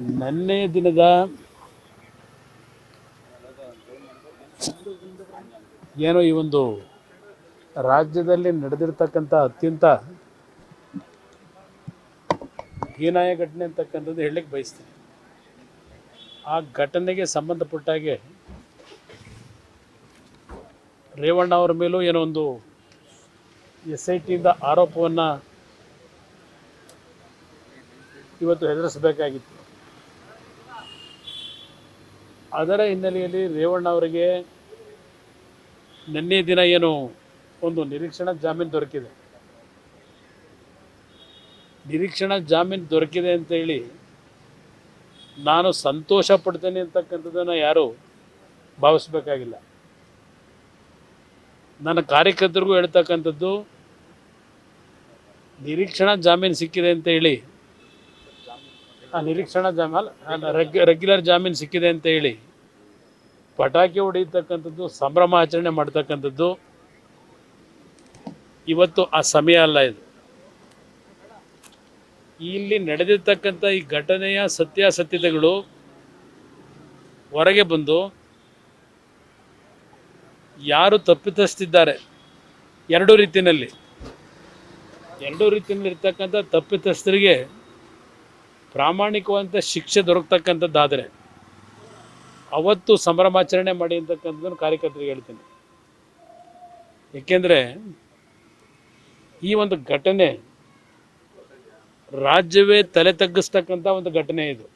ನಿನ್ನೆ ದಿನದ ಏನೋ ಈ ಒಂದು ರಾಜ್ಯದಲ್ಲಿ ನಡೆದಿರ್ತಕ್ಕಂಥ ಅತ್ಯಂತ ಹೀನಾಯ ಘಟನೆ ಅಂತಕ್ಕಂಥದ್ದು ಹೇಳಲಿಕ್ಕೆ ಬಯಸ್ತೀನಿ. ಆ ಘಟನೆಗೆ ಸಂಬಂಧಪಟ್ಟಾಗೆ ರೇವಣ್ಣ ಅವರ ಮೇಲೂ ಏನೋ ಒಂದು ಎಸ್ ಐ ಟಿಯಿಂದ ಆರೋಪವನ್ನು ಇವತ್ತು ಎದುರಿಸಬೇಕಾಗಿತ್ತು ಅದರ ಹಿನ್ನೆಲೆಯಲ್ಲಿ ರೇವಣ್ಣ ಅವರಿಗೆ ನಿನ್ನೆ ದಿನ ಏನು ಒಂದು ನಿರೀಕ್ಷಣಾ ಜಾಮೀನು ದೊರಕಿದೆ. ನಿರೀಕ್ಷಣಾ ಜಾಮೀನು ದೊರಕಿದೆ ಅಂತೇಳಿ ನಾನು ಸಂತೋಷ ಪಡ್ತೇನೆ ಅಂತಕ್ಕಂಥದ್ದನ್ನು ಯಾರು ಭಾವಿಸ್ಬೇಕಾಗಿಲ್ಲ. ನನ್ನ ಕಾರ್ಯಕರ್ತರಿಗೂ ಹೇಳ್ತಕ್ಕಂಥದ್ದು, ನಿರೀಕ್ಷಣಾ ಜಾಮೀನು ಸಿಕ್ಕಿದೆ ಅಂತ ಹೇಳಿ ನಿರೀಕ್ಷಣಾ ಜಾಮೀನು ರೆಗ್ ರೆಗ್ಯುಲರ್ ಜಾಮೀನು ಸಿಕ್ಕಿದೆ ಅಂತ ಹೇಳಿ ಪಟಾಕಿ ಹೊಡೆಯತಕ್ಕಂಥದ್ದು, ಸಂಭ್ರಮ ಆಚರಣೆ ಮಾಡ್ತಕ್ಕಂಥದ್ದು, ಇವತ್ತು ಆ ಸಮಯ ಅಲ್ಲ ಇದು. ಇಲ್ಲಿ ನಡೆದಿರ್ತಕ್ಕಂಥ ಈ ಘಟನೆಯ ಸತ್ಯಾಸತ್ಯತೆಗಳು ಹೊರಗೆ ಬಂದು ಯಾರು ತಪ್ಪಿತಸ್ತಿದ್ದಾರೆ ಎರಡೂ ರೀತಿಯಲ್ಲಿ. ಎರಡೂ ರೀತಿಯಲ್ಲಿ ಇರ್ತಕ್ಕಂಥ ತಪ್ಪಿತಸ್ಥರಿಗೆ ಪ್ರಾಮಾಣಿಕವಾದಂಥ ಶಿಕ್ಷೆ ದೊರಕತಕ್ಕಂಥದ್ದಾದರೆ ಅವತ್ತು ಸಂಭ್ರಮಾಚರಣೆ ಮಾಡಿ ಅಂತಕ್ಕಂಥದ್ದನ್ನು ಕಾರ್ಯಕರ್ತರಿಗೆ ಹೇಳ್ತೀನಿ. ಏಕೆಂದರೆ ಈ ಒಂದು ಘಟನೆ ರಾಜ್ಯವೇ ತಲೆ ತಗ್ಗಿಸ್ತಕ್ಕಂಥ ಒಂದು ಘಟನೆ ಇದು.